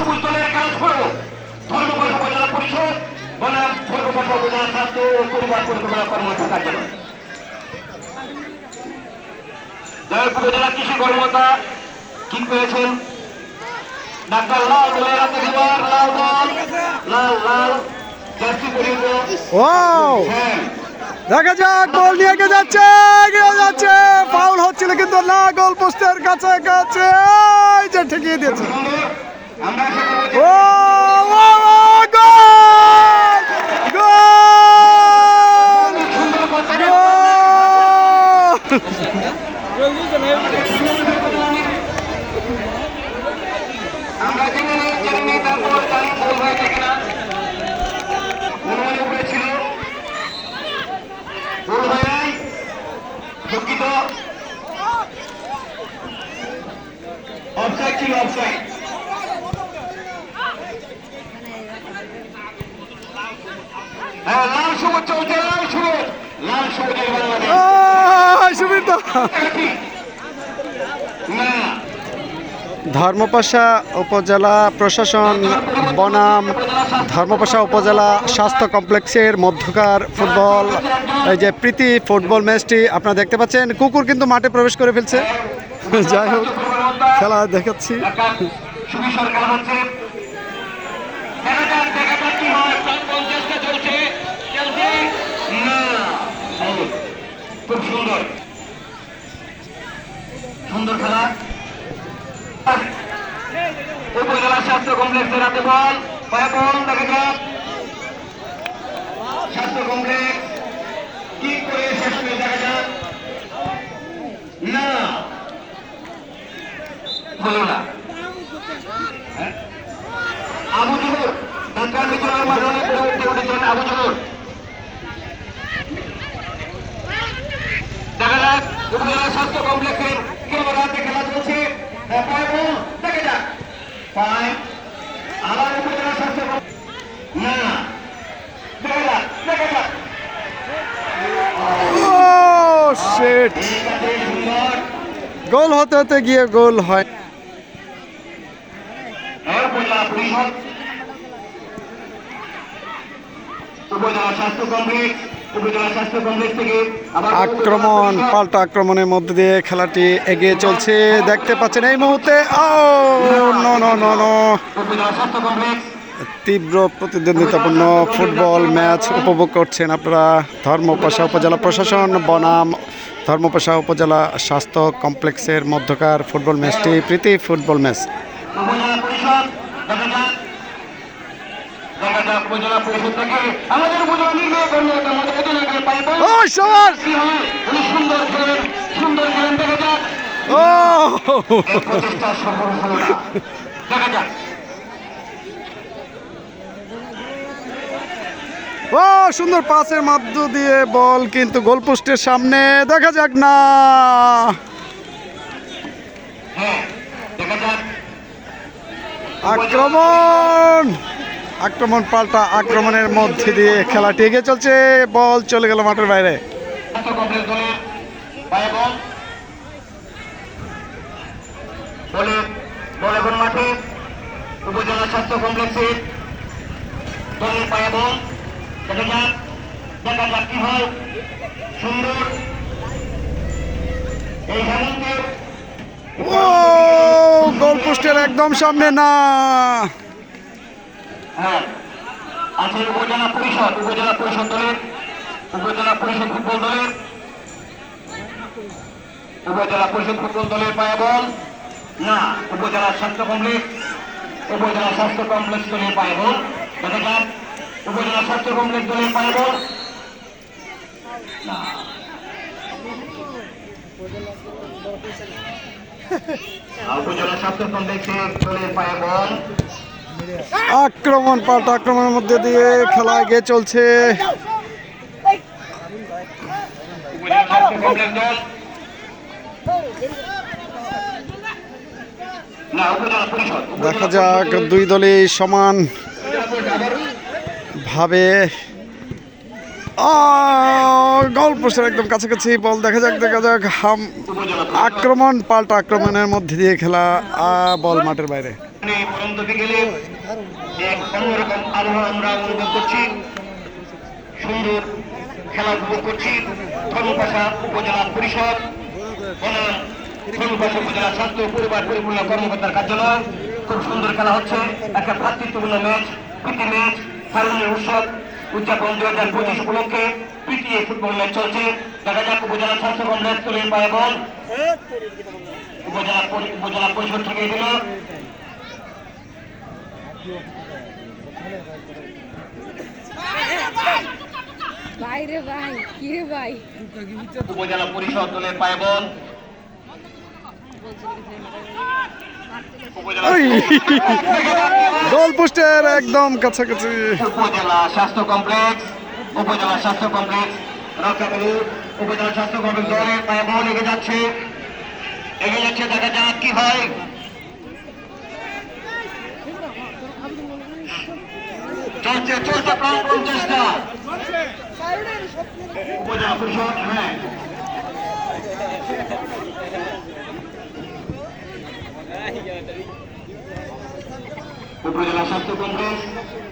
সবুজ দলের কাজ উপজেলা পরিষদ বনাম উপজেলা পরিবার পরিকল্পনা কর্মকর্তা কার্যালয় জয়পুর উপজেলা কৃষি কর্মকর্তা করেছেন ডাক্তার লাল দলের হাতে লাল দল লাল লাল জার্সি পরিহিত হ্যাঁ। দেখা যাক বল নিয়ে এগিয়ে যাচ্ছে এগিয়ে যাচ্ছে। ফাউল হচ্ছিল কিন্তু না গোল পোস্টের কাছে কাছে এই যে ঠেকিয়ে দিয়েছে। ও দুঃখিত অফসাইড ছিল অফসাইড লাল সবুজ চলছে লাল সবুজ। লাল সবুজের বাংলাদেশ। আহ, না। ধর্মপাশা উপজেলা প্রশাসন বনাম ধর্মপাশা উপজেলা স্বাস্থ্য কমপ্লেক্সের মধ্যকার ফুটবল এই যে প্রীতি ফুটবল ম্যাচটি আপনারা দেখতে পাচ্ছেন। কুকুর কিন্তু মাঠে প্রবেশ করে ফেলছে। যাই হোক খেলা দেখাচ্ছি ঢাকার সুবি সরকার হচ্ছে দেখা যাক দেখা যাক কি হয় প্রাণপণ চেষ্টা চলছে চলছে না Out. খুব সুন্দর সুন্দর খেলা। উপজেলা স্বাস্থ্য কমপ্লেক্সের হাতে বল। পায়ে বল? দেখা যাক। স্বাস্থ্য কমপ্লেক্স কি করে শেষ করে দেখা যাক। না। হলো না। হ্যাঁ? আবু জুহুর। ঢাকা মিজোরাম মাধ্যমিক পরবর্তী উঠেছেন আবু জুহুর। দেখা যাক। উপজেলা স্বাস্থ্য কমপ্লেক্সের খেলোয়াড় হাতে খেলা চলছে। পায়ে বল, দেখা যাক। পায়। আবার উপজেলা স্বাস্থ্য না। দেখা যাক দেখা যাক। শিট ঠিক আছে সুন্দর গোল হতে হতে গিয়ে গোল হয়। উপজেলা স্বাস্থ্য কমপ্লেক্স আক্রমণ পাল্টা আক্রমণের মধ্যে দিয়ে খেলাটি এগিয়ে চলছে। দেখতে পাচ্ছেন এই মুহূর্তে ও নো নো নো নো উপজেলা স্বাস্থ্য কমপ্লেক্স তীব্র প্রতিদ্বন্দ্বিতাপূর্ণ ফুটবল ম্যাচ উপভোগ করছেন আপনারা ধর্মপাশা উপজেলা প্রশাসন বনাম ধর্মপাশা উপজেলা স্বাস্থ্য কমপ্লেক্সের মধ্যকার ফুটবল ম্যাচটি প্রীতি ফুটবল ম্যাচ উপজেলা পরিষদ দেখা যাক দেখা উপজেলা পরিষদ থেকে আমাদের উপজেলা নির্বাহী কর্মকর্তা আমাদের অধীনে পাইব ও সবার কি উনি সুন্দর খেলেন সুন্দর খেলেন দেখা যাক। ও! প্রচেষ্টা সফল হলো না। দেখা যাক। ও সুন্দর পাসের মধ্য দিয়ে বল কিন্তু গোলপোস্টের সামনে। দেখা যাক না। হ্যাঁ আক্রমণ! আক্রমণ পাল্টা আক্রমণের মধ্যে দিয়ে খেলাটি এগিয়ে চলছে। বল চলে গেল মাঠের বাইরে। উপজেলা স্বাস্থ্য কমপ্লেক্সের দলের পায়ে বল দেখা যাক দেখা যাক কি হয়। সুন্দর। এই হেমন্তের। ও গোলপোস্টের একদম সামনে না। হ্যাঁ। আছে উপজেলা পরিষদ উপজেলা পরিষদ দলের, উপজেলা পরিষদ ফুটবল দলের, উপজেলা পরিষদ ফুটবল দলের পায়ে বল। না, উপজেলা স্বাস্থ্য কমপ্লেক্স, উপজেলা স্বাস্থ্য কমপ্লেক্স দলের পায়ে বল। দেখা উপজেলা স্বাস্থ্য কমপ্লেক্স দলের পায়ে না। উপজেলা স্বাস্থ্য কমপ্লেক্সের দলের পায়ে বল। আক্রমণ পাল্ট আক্রমণের মধ্যে দিয়ে খেলা এগিয়ে চলছে। দেখা যাক, দুই দলই সমান ভাবে। গোলপোস্টের একদম কাছাকাছি বল। দেখা যাক দেখা যাক, হাম আক্রমণ, পাল্টা আক্রমণের মধ্যে দিয়ে খেলা বল মাঠের বাইরে। পরন্ত এক অন্যরকম আমরা অনুভব করছি, সুন্দর খেলা করছি, ধর্মপাশা উপজেলা পরিষদ, বনাম ধর্মপাশা স্বাস্থ্য, পরিবার পরিপূর্ণ কর্মকর্তার কার্যালয়, খুব সুন্দর খেলা হচ্ছে, একটা ভ্রাতৃত্বপূর্ণ ম্যাচ, প্রীতি ম্যাচ উৎসব, উদযাপন দুই হাজার পঁচিশ উপলক্ষে প্রীতি ফুটবল ম্যাচ চলছে। দেখা যাক উপজেলা স্বাস্থ্য কমপ্লেক্স তুলে পায় থেকে দিল ভাই রে ভাই কি রে ভাই? উপজেলা পরিষদ দলের পায় বল। উপজেলা গোল পোস্টের একদম কাছাকাছি। উপজেলা স্বাস্থ্য কমপ্লেক্স উপজেলা স্বাস্থ্য কমপ্লেক্স রক্ষা করু উপজেলা স্বাস্থ্য কমপ্লেক্স দলের পায়ে বল এগিয়ে যাচ্ছে। এগিয়ে যাচ্ছে দেখা যাক কি হয়। চলছে চলছে প্রাণপণ চেষ্টা উপজেলা পরিষদ হ্যাঁ উপজেলা স্বাস্থ্য কমপ্লেক্স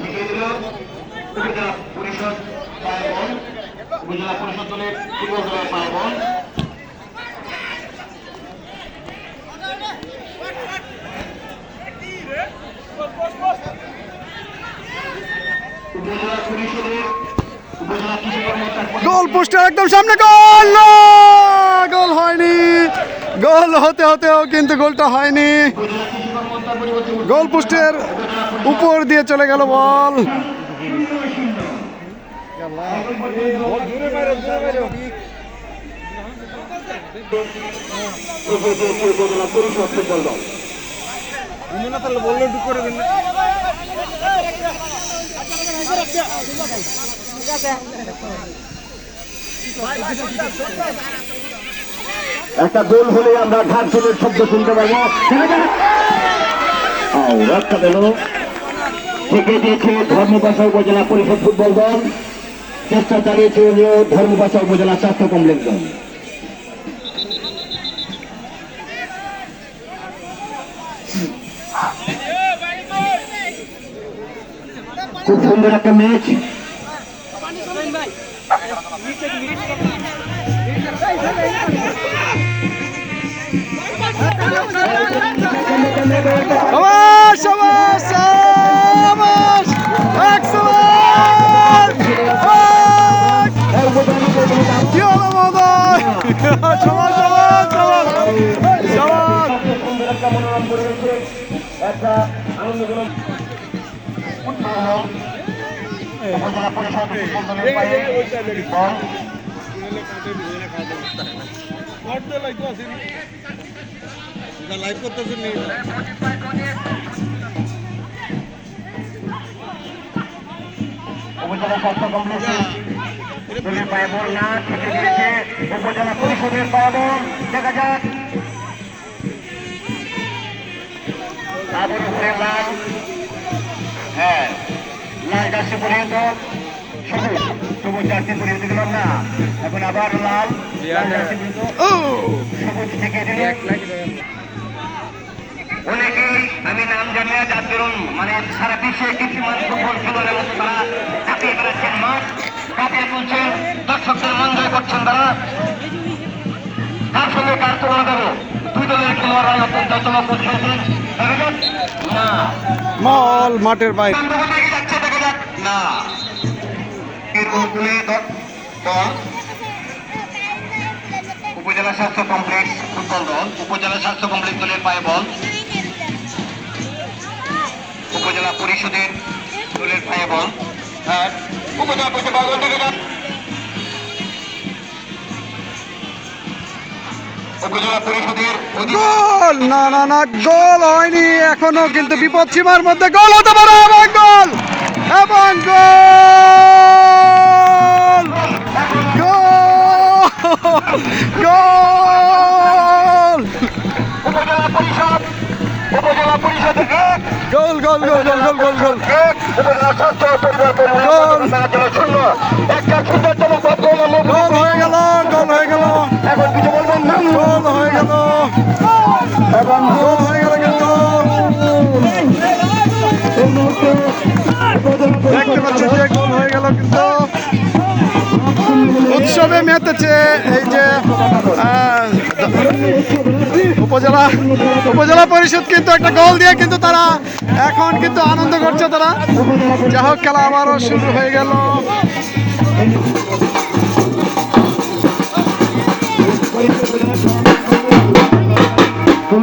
লিখে দিল উপজেলা পরিষদ পায় বল। উপজেলা পরিষদ দলের ফুটবল দলের পায় বল উপজেলা পরিষদের উপজেলা কৃষি কর্মকর্তার গোল পোস্টের একদম সামনে গোল! গোল হয়নি। গোল হতে হতেও কিন্তু গোলটা হয়নি। গোল পোস্টের উপর দিয়ে চলে গেল বল। উপজেলা পরিষদ ফুটবল দল। একটা গোল হলে আমরা ঘাট গোলের শব্দ শুনতে পাবো। রক্ষা পেল। থেকে দিয়েছে ধর্মপাশা উপজেলা পরিষদ ফুটবল দল। চেষ্টা চালিয়েছে ধর্মপাশা উপজেলা স্বাস্থ্য কমপ্লেক্স দল। খুব সুন্দর একটা ম্যাচ! কি হলো মহোদয় সবাস একটা মনোরম পরিবেশে একটা আনন্দজনক উপজেলা পরিষদ পায়ে বল লাইভ করতেছেন উপজেলা স্বাস্থ্য কমপ্লেক্সে দলের পায়ে বল না থেকে দিয়েছে উপজেলা পরিষদের পায়ে বল দেখা যাক হ্যাঁ। লাল জার্সি পরিহিত সবুজ সবুজ জার্সি পরিহিত দিলাম না। এখন আবার লাল সবুজ থেকে অনেকেই আমি নাম জানিয়ে যাদের মানে সারা বিশ্বে কৃষিমান ফুটবল খেলোয়াড়ের মতো তারা কাটিয়ে বেড়াচ্ছেন মাঠ কাটিয়ে তুলছেন। দর্শকদের মন জয় করছেন তারা। কার সঙ্গে কার। তুলনা দেবো দুই দলের খেলোয়াড়রা অত্যন্ত চমৎকার খেলছেন না মল মাঠের বাইরে। না উপজেলা স্বাস্থ্য কমপ্লেক্স ফুটবল দল, উপজেলা স্বাস্থ্য কমপ্লেক্স দলের পায়ে বল, উপজেলা পরিষদের দলের পায়ে বল। আর উপজেলা পরিষদ গোল! না না না গোল হয়নি। এখনও কিন্তু বিপদ সীমার মধ্যে গোল হতে পারে এবং গোল! এবং গোল! গোল! গোল গোল গোল গোল গোল গোল গোল। গোল! গোল। সুন্দরতম গোল গোল হয়ে গেল। গোল হয়ে গেল। হয়ে গেল। কিন্তু হয়ে কিন্তু উৎসবে মেতেছে এই যে উপজেলা উপজেলা পরিষদ কিন্তু একটা গোল দিয়ে কিন্তু তারা এখন কিন্তু আনন্দ করছে তারা। যাই হোক, খেলা আবারও শুরু হয়ে গেল।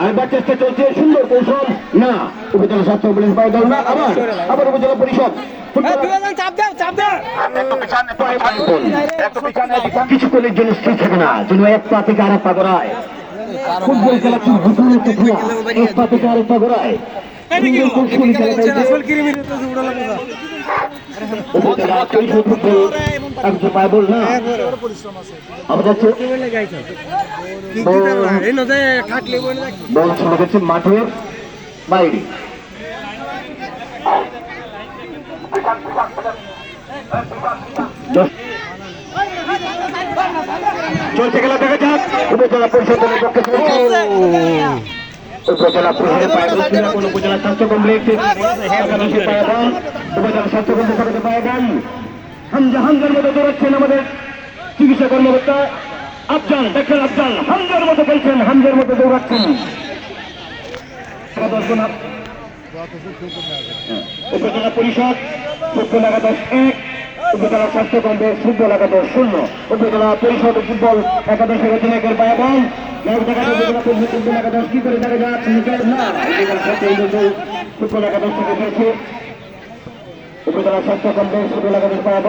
আরেকবার চেষ্টা চলছে সুন্দর কৌশল। না উপজেলা স্বাস্থ্য অ্যাম্বুলেন্স পায় দল না আবার আবার উপজেলা পরিষদ। কিছুক্ষণের জন্য স্থির থাকে না যেন এক পা থেকে আরেক পা গড়ায়। ফুটবল খেলা খুব হুতুম হচ্ছে খেলা এক পা থেকে আরেক পা গড়ায়। বল চলে গেছে মাঠের বাইরে চলছে খেলা দেখা যাক। উপজেলা পরিষদের পক্ষে। উপজেলা কোন উপজেলা স্বাস্থ্য কমপ্লেক্স একাদশের পায়ে উপজেলা স্বাস্থ্য কমপ্লেক্সের পায়ে বল হামজা হামজার মতো দৌড়াচ্ছেন আমাদের চিকিৎসা কর্মকর্তা। আফজাল দেখেন আফজাল হামজার মতো খেলছেন হামজার মতো দৌড়াচ্ছেন। হ্যাঁ, উপজেলা পরিষদ ফুটবল একাদশ এক। উপজেলা স্বাস্থ্য কমপ্লেক্স ফুটবল একাদশ শূন্য। উপজেলা পরিষদ ফুটবল একাদশের অধিনায়কের পায়ে বল। ফুটবল একাদশ কি করে দেখা যাচ্ছে ফুটবল একাদশ থেকে খেলছে উপজেলা স্বাস্থ্য কমপ্লেক্স ফুটবল একাদশ পায়ে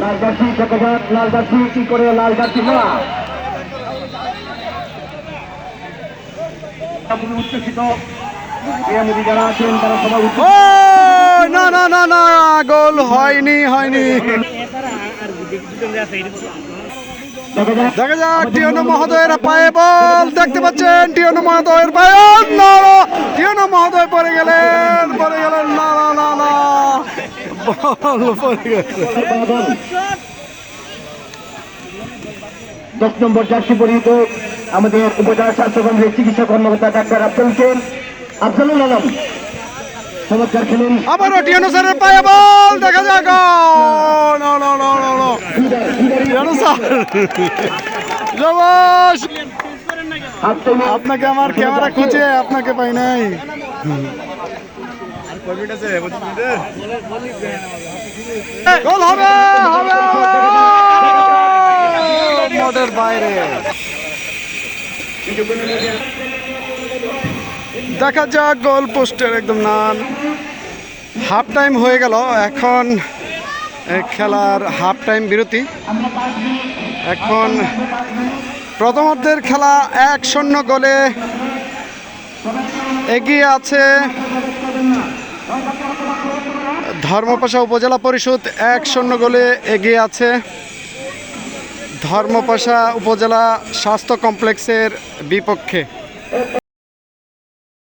লাল জার্সি দেখা লাল জার্সি, কি করে লাল জার্সি? না। ক্রীড়ামোদী যারা আছেন তারা সবাই না না না না গোল হয়নি হয়নি। দেখা যাক টিয়নো মহোদয়ের পায়ে বল। দেখতে পাচ্ছেন টিয়নো মহোদয়ের পায়ে না টিয়নো মহোদয় পড়ে গেলেন পড়ে গেলেন। না না না না। বল পড়ে গেছে। দশ নম্বর জার্সি পরিহিত আমাদের উপজেলা স্বাস্থ্য কেন্দ্রের চিকিৎসা কর্মকর্তা ডাক্তার আফজলকে আফজলুল আলম। চমৎকার বল দেখা যাক। আপনাকে আমার ক্যামেরা খুঁজে আপনাকে পাই নাই। বাইরে। দেখা যাক গোল পোস্টের একদম নান। হাফ টাইম হয়ে গেল, এখন খেলার হাফ টাইম বিরতি। এখন প্রথমার্ধের খেলা এক শূন্য গোলে এগিয়ে আছে ধর্মপাশা উপজেলা পরিষদ, এক শূন্য গোলে এগিয়ে আছে ধর্মপাশা উপজেলা স্বাস্থ্য কমপ্লেক্সের বিপক্ষে।